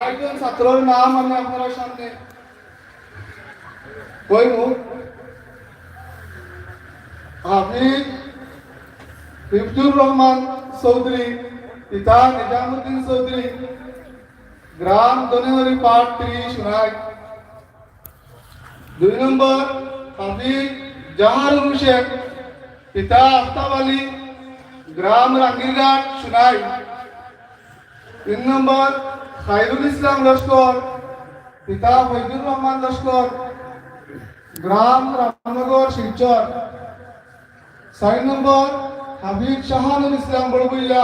একজন ছাত্রের নাম আমি আপনার সামনে কইব হাফিজ হিফজুর রহমান চৌধুরী, পিতা নিজামুদ্দিন চৌধুরী, গ্রাম দনেহরি পাট ত্রিশ রায় দুই নম্বর হাফিজ জাহারুল হুসেন, পিতা আফতাব আলী, গ্রাম রাঙ্গিরঘাট সুনাই তিন নম্বর খাইরুল ইসলাম লস্কর, পিতা ফৈজুর রহমান লস্কর, গ্রাম রামনগর শিলচর। চার নম্বর হাবিব শাহানুল ইসলাম বড়বইয়া,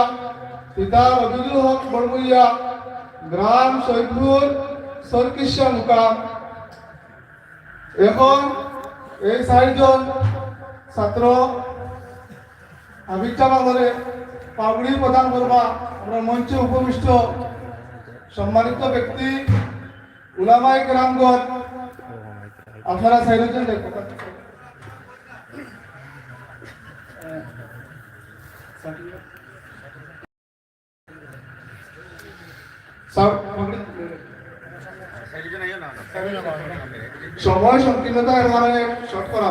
পিতা রবিউল হক বড়বইয়া, গ্রাম সৈদপুর, সরকিশা মুকাম। এখন এই চারজন ছাত্র হাবিবটা বাংলারে পাগড়ি প্রদান করবা আমরা মঞ্চে উপবিষ্ট। সম্মানিত ব্যক্তি উলামাই গ্রামগণ আপনারা দেখো সময় সংকীর্ণতার কারণে শর্ট করা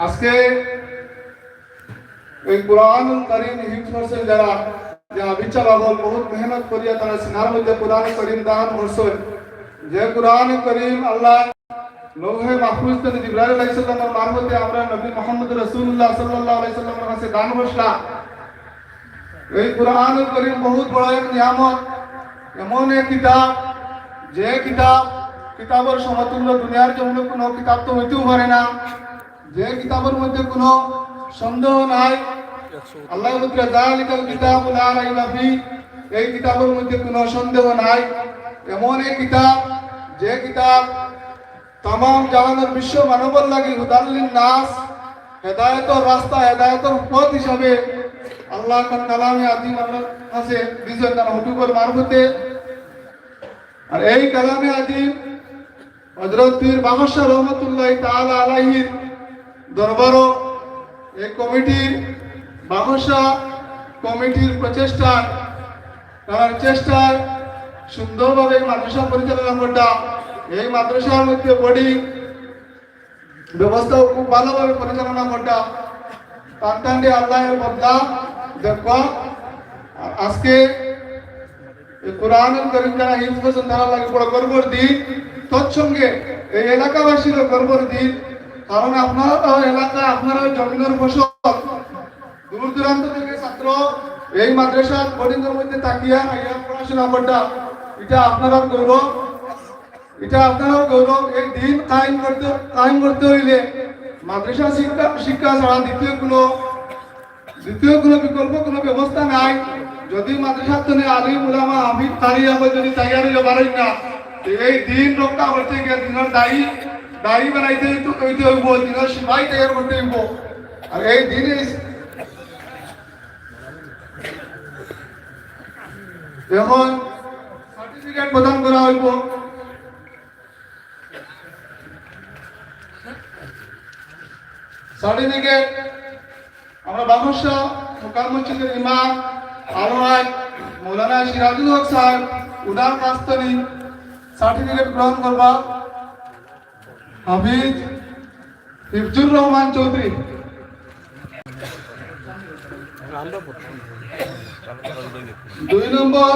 আজকে এই কোরআন করিম হিফজ করছেন যারা যে আবিচ্ছা বাবল বহুত মেহনত করিয়া তারা সিনার মধ্যে কোরআন করিম দান করছেন যে কোরআন করিম আল্লাহ লোহে মাহফুজ থেকে জিব্রাইল আলাইহিস সালামের মারফতে আমরা নবী মুহাম্মদ রাসূলুল্লাহ সাল্লাল্লাহু আলাইহি সাল্লামের কাছে দান করলাম এই কোরআন করিম বহুত বড় এক নিয়ামত এমন এক কিতাব যে কিতাব কিতাবের সমতুল্য দুনিয়ার জন্য কোনো কিতাব তো হইতেও পারে না যে কিতাবের মধ্যে কোনো সন্দেহ নাই আল্লাহ জালিকাল কিতাব লা রাইবা ফি, এই কিতাবের মধ্যে কোনো সন্দেহ নাই। এমন এক কিতাব, যে কিতাব তাম জাহানের বিশ্ব মানবর লাগি হুদাল্লিন নাস, হেদায়তর রাস্তা, হেদায়তর পথ হিসাবে আল্লাহ তার কালামে আদিম আছে দিয়েছেন তার আর এই কালামে আদিম হজরত পীর রহমতুল্লাহ তাআলা আলাইহির দরবারও এই কমিটির বাহসা কমিটির প্রচেষ্টায় তার চেষ্টায় সুন্দরভাবে এই মাদ্রাসা পরিচালনা করটা এই মাদ্রাসার মধ্যে বডি ব্যবস্থাও খুব ভালোভাবে পরিচালনা করটা তার টান্ডে আল্লাহের বদলা দেখো আজকে কোরআন করিম যারা হিফজ করছেন তারা লাগে বড় গর্বর দিন, তৎসঙ্গে এই এলাকাবাসীরও গর্বর দিন। কারণ আপনার এলাকা আপনার জমিনের ফসল দূর দূরান্ত থেকে ছাত্র এই মাদ্রাসা বোর্ডিং এর মধ্যে তাকিয়া আইয়া পড়াশোনা করটা এটা আপনার গৌরব এটা আপনার গৌরব এই দিন কায়েম করতে কায়েম করতে হইলে মাদ্রাসা শিক্ষা শিক্ষা ছাড়া দ্বিতীয় কোনো দ্বিতীয় কোনো বিকল্প, কোনো ব্যবস্থা নাই। যদি মাদ্রাসার জন্য আলিম উলামা হাফিজ তারি হবে যদি তৈরি হইতে পারেন না এই দিন রক্ষা করতে গিয়ে দিনের দায়ী দায়ী বানাইতে হইতে হইব, দিনের সিপাহী তৈরি করতে হইব। আর এই দিনে এখন সার্টিফিকেট প্রদান করা হইব। সার্টিফিকেট আমরা বাহসা মোকাম মসজিদের ইমাম আলহাজ মৌলানা সিরাজুল হক সাহেব উনার কাছ সার্টিফিকেট গ্রহণ করবা। হাফিজ হিফজুর রহমান চৌধুরী। দুই নম্বর।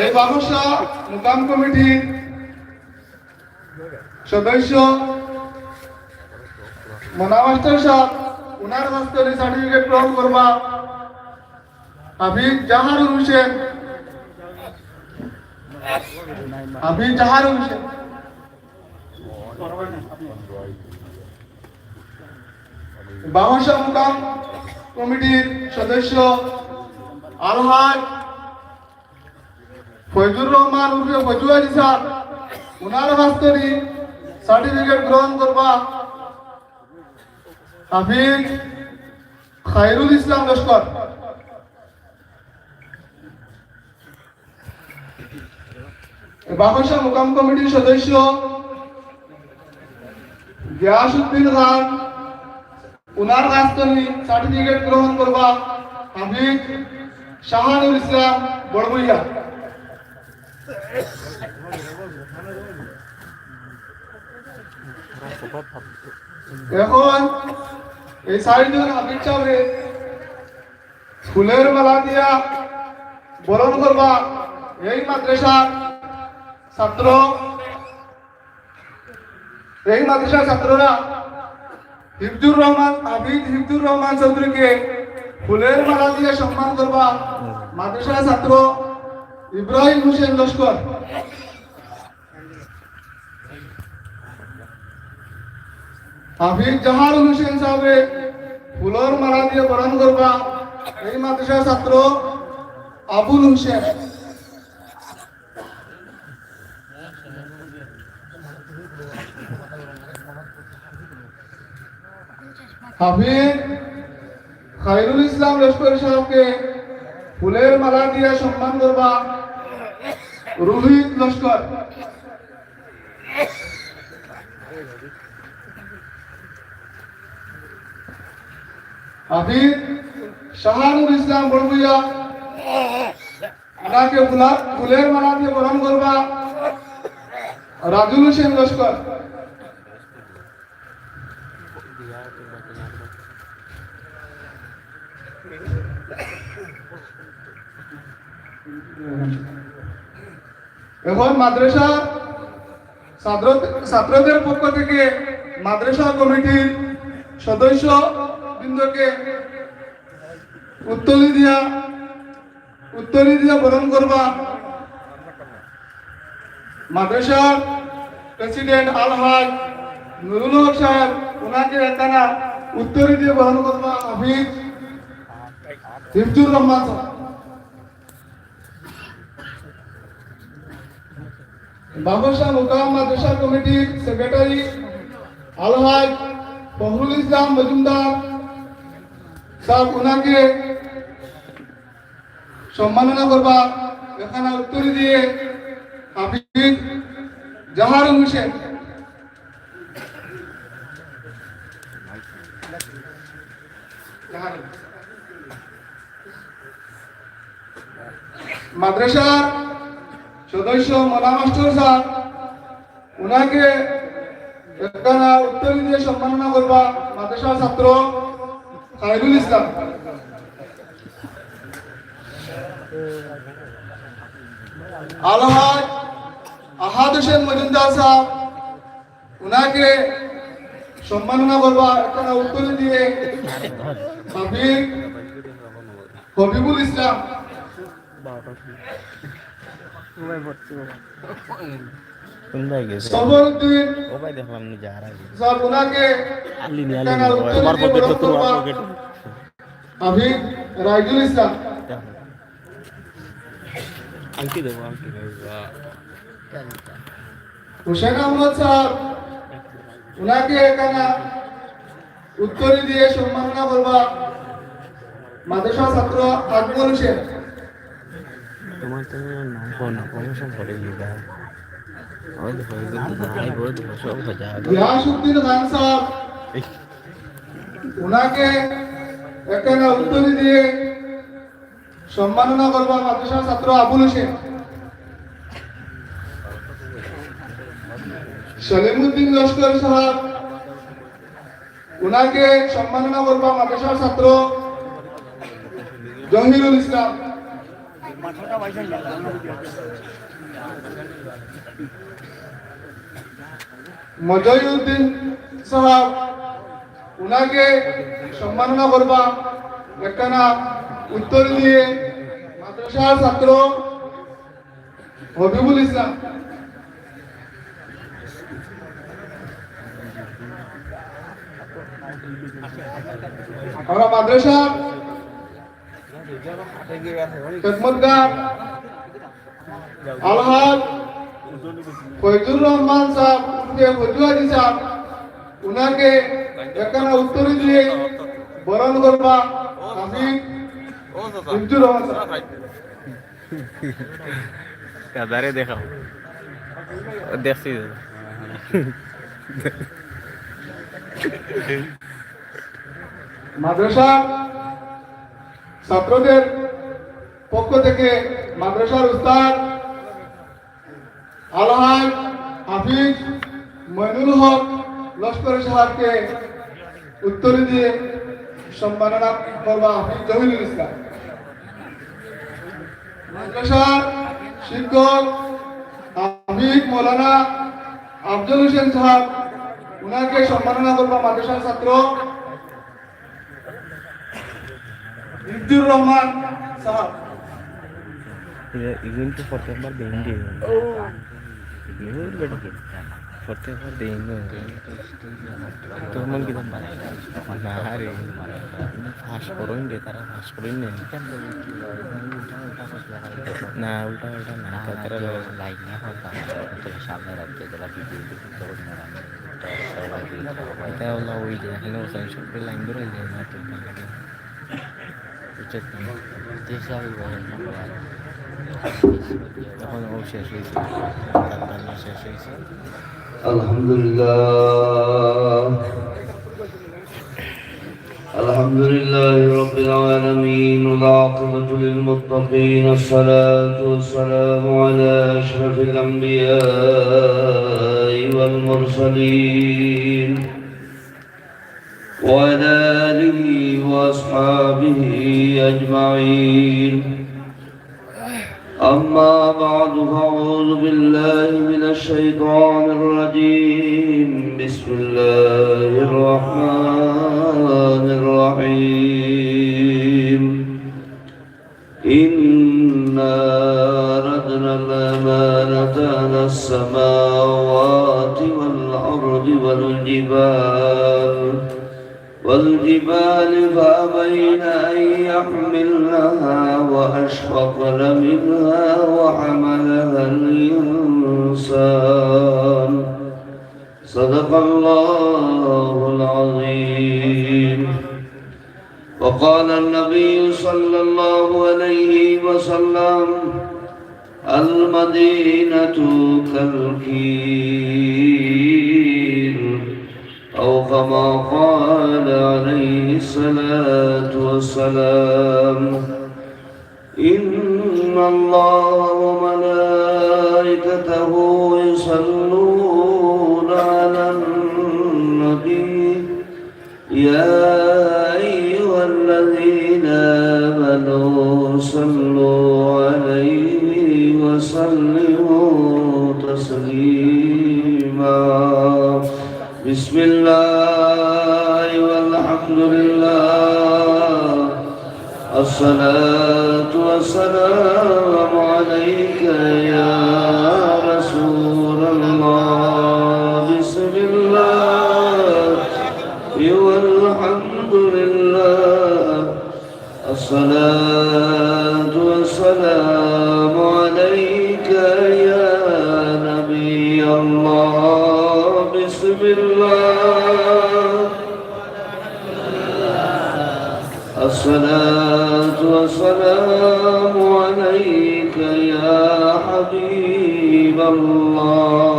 এই বাবসা মোকাম কমিটির সদস্য, মোনা মাস্টার সাহেব উনার মাস্টারি সার্টিফিকেট গ্রহণ করবা। হাফিজ জাহারুল হোসেন। হাফিজ জাহারুল হোসেন। বাহসা মুকাম কমিটির সদস্য আলহাজ ফৈজুর রহমান উর্ফে ফজু আলী সাহেব উনার মাস্তরি সার্টিফিকেট গ্রহণ করবা। হাফিজ খায়রুল ইসলাম লস্কর। বাহসা মুকাম কমিটির সদস্য গিয়াসুদ্দিন খান উনার কাছ থেকে সার্টিফিকেট গ্রহণ করবা হাফিজ শাহানুর ইসলাম বড়বইয়া। এখন এই চারিজন হাফিজ সাহেব ফুলের মালা দিয়া বরণ করবা এই মাদ্রাসার ছাত্র। এই মাদ্রাসার ছাত্ররা হিফজুর রহমান হাফিজ হিফজুর রহমান চৌধুরীকে ফুলের মালা দিয়ে সম্মান করবা মাদ্রাসার ছাত্র ইব্রাহিম হোসেন লস্কর। হাফিজ জাহারুল হোসেন সাহেব ফুলের মালা দিয়ে বরণ করবা এই মাদ্রাসার ছাত্র আবুল হোসেন। হাফিজ খায়রুল ইসলাম লস্কর সাহেবকে ফুলের মালা দিয়ে সম্মান করবা। রোহিত লস্কর। হাফিজ শাহানুর ইসলাম বড়বুইয়া ফুলা- ফুলের মালা দিয়ে বরণ করবা। রাজুল হোসেন লস্কর। এখন মাদ্রাসা ছাত্র ছাত্রদের পক্ষ থেকে মাদ্রাসা কমিটির সদস্য বৃন্দকে উত্তরি দিয়া উত্তরি দিয়া বরণ করবা। মাদ্রাসার প্রেসিডেন্ট আলহাজ নুরুল হক সাহেব ওনাকে একখানা উত্তরি দিয়ে বরণ করবা। হাফিজ হিফজুর রহমান সাহেব। বাবরশাহ মুকাম মাদ্রাসা কমিটির সেক্রেটারি আলহাজ বহরুল ইসলাম মজুমদার সাহেব ওনাকে সম্মাননা করবা, এখানে উত্তরি দিয়ে হাফিজ জাহারুল হোসেন। মাদ্রাসার সদস্য মাস্টার স্যার ওনাকে একখানা উত্তর দিয়ে সম্মাননা করবা মাদ্রাসার ছাত্র খায়রুল ইসলাম। আলহাজ আহাদ হোসেন মজুমদার সাহেব ওনাকে সম্মাননা করবা, একখানা উত্তর দিয়ে হাবিব হবিবুল ইসলাম। উত্তর দিয়ে দেবো আহমদ ওনাকে এখানে উত্তরি সম্মাননা করবা মাদ্রাসা ছাত্র আকবর হোসেন। তোমার তো নাম কো না গিয়ে সব গিয়াসউদ্দিন খান সাহেব উত্তরি দিয়ে সম্মাননা করবা মাদ্রাসা ছাত্র আবুল হোসেন। সলিমুদ্দিন লস্কর সাহেব ওনাকে সম্মাননা করবা মাদ্রাসা ছাত্র জহিরুল ইসলাম। মজয়ুদ্দিন সাহেব উনাকে সম্মাননা করবা। একখানা উত্তর দিয়ে মাদ্রাসার ছাত্র হবিবুল ইসলাম। আমরা মাদ্রাসা খেদমতগার আলহাজ ফৈজুর রহমান সাহেব উনকে ফৈজু হাজি সাহেব উনাকে একখানা উত্তর দিয়ে বরণ করবা। হাফিজ ফৈজুর রহমান সাহেব। দেখাও। দেখছি। মাদ্রাসা ছাত্রদের পক্ষ থেকে মাদ্রাসার উস্তাদ আলহাজ হাফিজ মইনুল হক লস্কর সাহেবকে উত্তর দিয়ে সম্মাননা করবা হাফিজ জহিরুল ইসলাম। মাদ্রাসার শিক্ষক হাফিজ মৌলানা আফজল হোসেন সাহাব, উনাকে সম্মাননা করবা মাদ্রাসার ছাত্র। ইফজুর রহমান সাহেব ইভেন্ট করতে একবার দেন দিয়ে ইভেন্ট বেটা কি করতে একবার দেন তোর মন কি দাম না রে ফাঁস করুন দে তারা ফাঁস করুন নে না উল্টা উল্টা না তারা লাইন না সামনে রাখতে তারা ভিডিও এটা হলো ওই যে এখানে ওসাই সব লাইন ধরে যায় না তো তখন ও শেষ হয়েছে তার শেষ হয়েছে الحمد لله الحمد لله رب العالمين والعاقبة للمتقين الصلاة والسلام على أشرف الأنبياء والمرسلين وعلى آله وأصحابه أجمعين أما بعد فأعوذ بالله من الشيطان المدينة كالكيل. أو كما قال عليه الصلاة والسلام إن الله وملائكته يصلون على النبي. يا آمنوا صلوا عليه وسلموا تسليما. بسم الله والحمد لله. الصلاة والسلام عليك الصلاة والسلام عليك يا نبي الله. بسم الله. الصلاة والسلام عليك يا حبيب الله.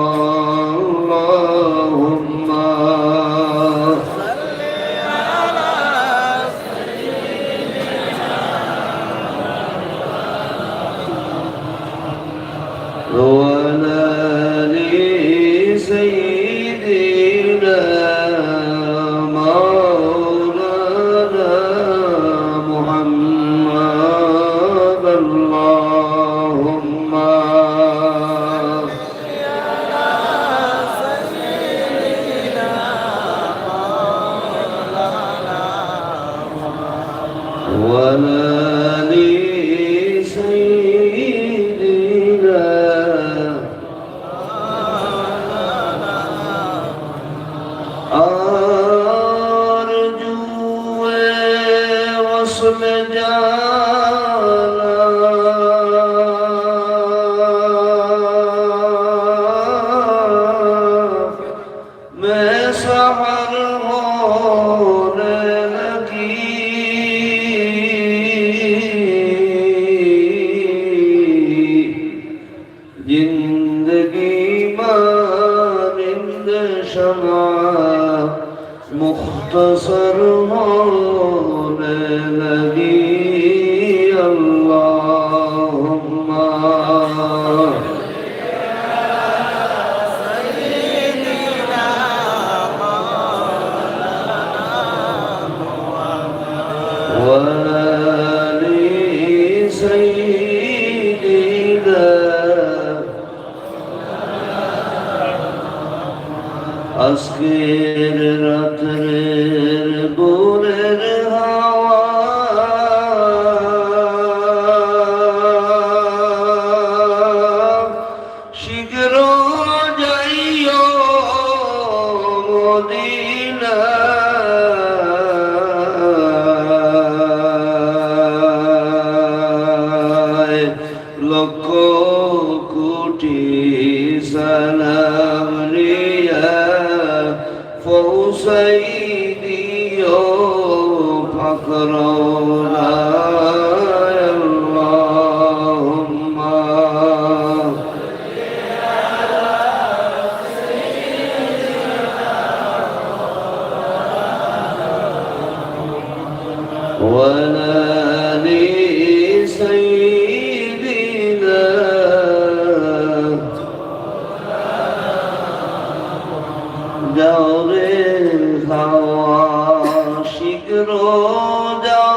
سيدنا أسكرنا فإن dog.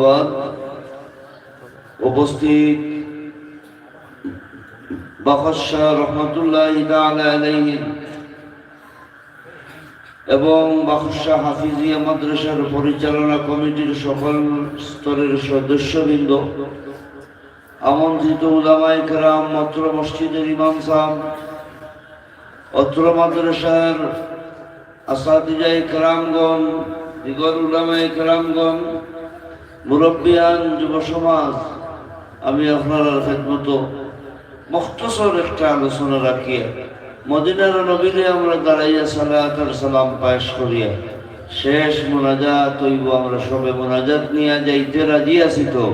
আম্মাবাদ উপস্থিত। বাফাশা রহমতুল্লাহ আলাইহি। এবং বাকুশা হাফিজিয়া মাদ্রাসার পরিচালনা কমিটির সকল স্তরের সদস্যবৃন্দ, আমন্ত্রিত উলামাই কেরাম, অত্র মসজিদের ইমাম সাহ অত্র মাদ্রাসার আসাদিজাই কেরামগণ, দিগর উলামাই কেরামগণ মুরব্বিয়ান যুব সমাজ, আমি আপনার খেদমত মখতসর একটা আলোচনা রাখিয়া, মদিনার নবীরে আমরা দাঁড়াইয়া সালাত সালাম পায়েস করিয়া, শেষ মোনাজাত হইব, আমরা সবে মোনাজাত নিয়ে যাইতে রাজি আছি তো?